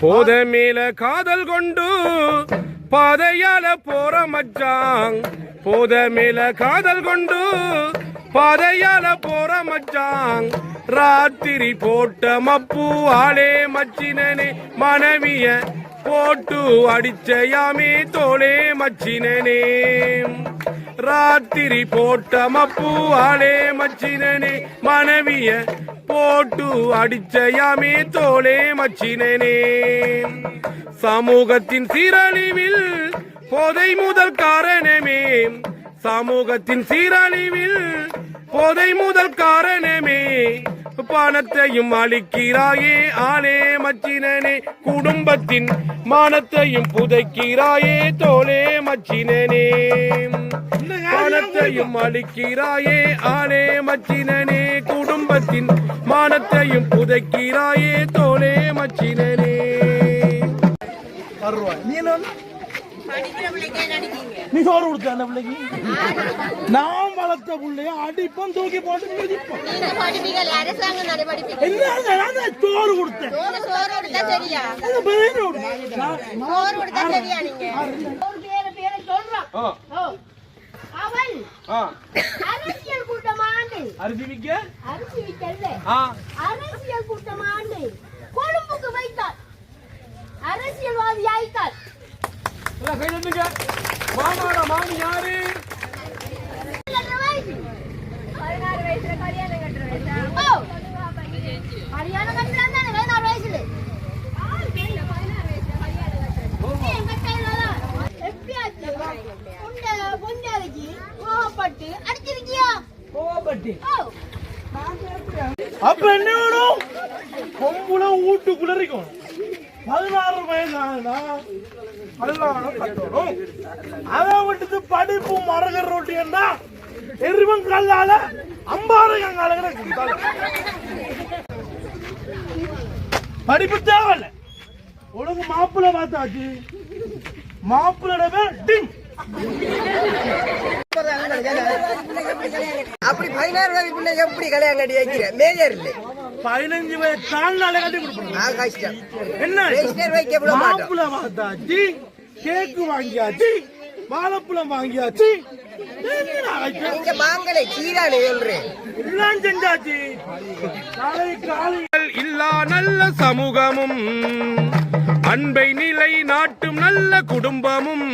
போத மேல காதல் கொண்டு பாதையால போற மச்சாங் போத மேல காதல் கொண்டு பாதையால போற மச்சாங் ராத்திரி போட்ட மப்பு ஆளே மச்சினனே மனைவிய போட்டு அடிச்சயாமே தோளே மச்சினனே. ராத்திரி போட்ட மப்பு ஆளே மச்சினனே. மனைவிய போட்டு அடிச்சயாமே தோளே மச்சினனே. சமூகத்தின் சீரழிவில் போதை முதல் காரணமே. சமூகத்தின் சீரழிவில் போதை முதல் காரணமே. பணத்தையும் அழிக்கிறாயே ஆளே மச்சினனே. குடும்பத்தின் மானத்தையும் புதைக்கிறாயே தோலே மச்சினனே. மானத்தையும் அழிக்கிறாயே ஆளே மச்சினனே. குடும்பத்தின் மானத்தையும் புதைக்கிறாயே தோலே மச்சினனே. வருவாய் நீ நீ சோறு கொடுத்த அந்த பிள்ளைக்கு. நான் வளர்த்த பிள்ளைய அடிப்போம் தூக்கி போட்டு மிதிப்போம். என்ன சோறு கொடுத்தேன். அவன் அரசியல் கூட்டமாண்டு அரிசி விக்க அரிசி விக்கல்ல அரசியல் கூட்டமாண்டு கொழும்புக்கு வைத்தார் கோவப்பட்டு அடிச்சிருக்கியா? கோவப்பட்டி. ஓ. அப்ப என்ன வேணும்? கொம்புல வீட்டுக்குள்ள இருக்கும் பதினாறு வயசானா கல்யாணம் கட்டணும். அதை விட்டுட்டு படிப்பு மரகர ரொட்டியன்னா எரிவன் கல்லால அம்பாரகம் காலகிற படிப்பு தேவையில்ல. உனக்கு மாப்பிள்ளை பார்த்தாச்சு. மாப்பிள்ளோட பேர் டிம் அப்படி பதினாறு வயது பிள்ளை எப்படி கல்யாணம் கட்டி வைக்கிற? மேஜர் இல்லை. பதினஞ்சு வயசு தாழ்நாள கட்டி கஷ்டம். என்ன? வைக்க விட மாட்டோம். மாப்பிள பார்த்தாச்சு. கேக்கு வாங்கியாச்சு வாழைப்பழம் வாங்கியாச்சு. இல்லா நல்ல சமூகமும் அன்பை நிலை நாட்டும் நல்ல குடும்பமும்.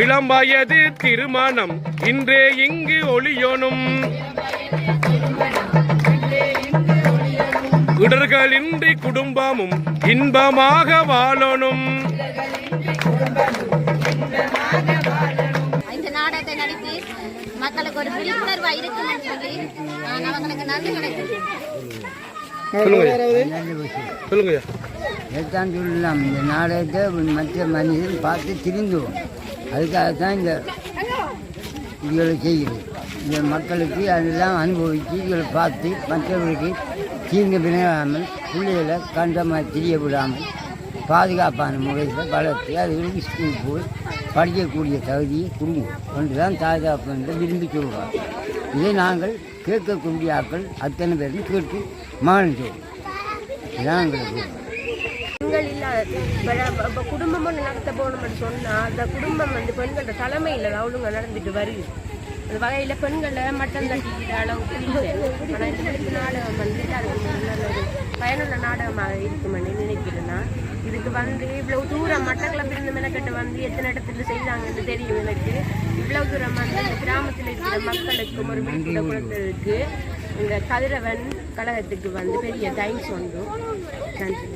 இளம் வயது திருமணம் இன்றே இங்கு ஒளியோனும். இடர்களின்றி குடும்பமும் இன்பமாக வாழணும். இந்த நாடகத்தை நடித்து மக்களுக்கு ஒரு விழிப்புணர்வா இருக்குன்னு சொல்லி நான் அவங்களுக்கு நன்றி கிடைக்கும் சொல்லுங்க சொல்லலாம் இந்த நாடகத்தை மற்ற மனிதன் பார்த்து திருந்துவோம். அதுக்காகத்தான் இந்த இதுகளை செய்யுது இந்த மக்களுக்கு அதெல்லாம் அனுபவித்து இதுகளை பார்த்து மற்றவர்களுக்கு தீங்கு விளையாமல் பிள்ளைகளை கண்டமாக தெரிய விடாமல் பாதுகாப்பான முறையில் வளர்த்து அதுகளுக்கு ஸ்கூல் போய் படிக்கக்கூடிய தகுதியை கொடுங்க ஒன்று தான் தாய்தாப்பு என்று விரும்பி சொல்கிறோம் இதை நாங்கள் கேட்கக்கூடிய ஆட்கள் அத்தனை பேரும் கேட்டு மகன் செய்வோம் இதான் எங்களுக்கு பெண்கள் இல்லாத இப்ப- குடும்பம் நடத்த போகணும்னு சொன்னால் அந்த குடும்பம் வந்து பெண்களோட தலைமையில் அவளுங்க நடந்துட்டு வருது. அந்த வகையில் பெண்களை மட்டம் தட்டிக்கிற அளவுக்கு இல்லை ஆனால் இந்த நாடகம் வந்து அது நல்ல ஒரு பயனுள்ள நாடகமாக இருக்குமென்னு நினைக்கிறேன் நான். இதுக்கு வந்து இவ்வளவு தூரம் மட்டக்களப்பிலிருந்து மெனக்கட்டு வந்து எத்தனை இடத்துல செய்தாங்கன்னு தெரியும் எனக்கு. இவ்வளவு தூரம் வந்து இந்த கிராமத்தில் இருக்கிற மக்களுக்கும் ஒரு விழிப்புணர்வு குழந்தைகளுக்கு இந்த கதிரவன் கழகத்துக்கு வந்து பெரிய தேங்க்ஸ் ஒன்றும் நன்றி.